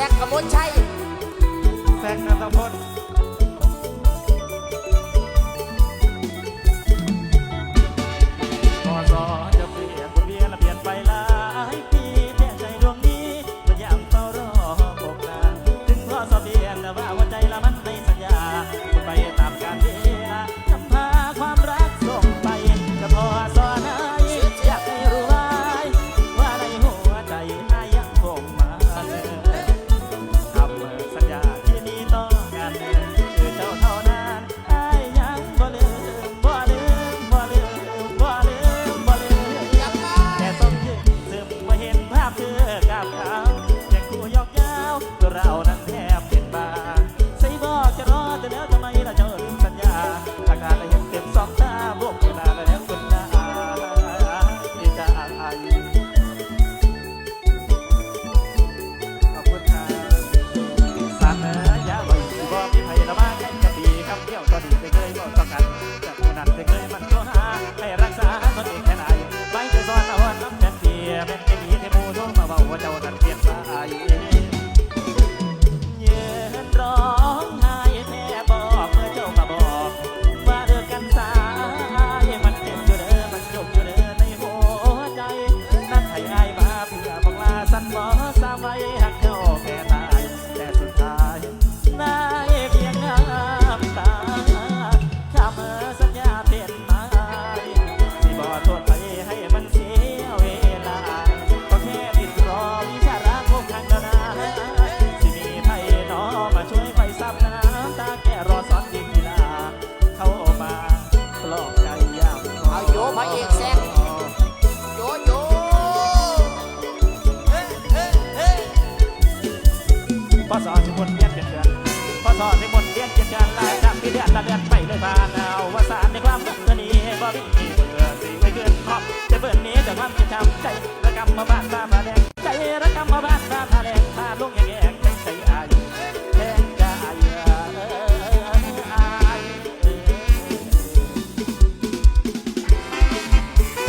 แซกกระมดชัยแซกนัทพล ไฟหักเธอแก่ตาย แต่สุดท้ายนา พอสศที่บนเรียนเจ็ดเดือนพนที่บนเรียนเจ็ดเดือนลายจากพี่เดือนละเดือนไปเลยพานเอาว่า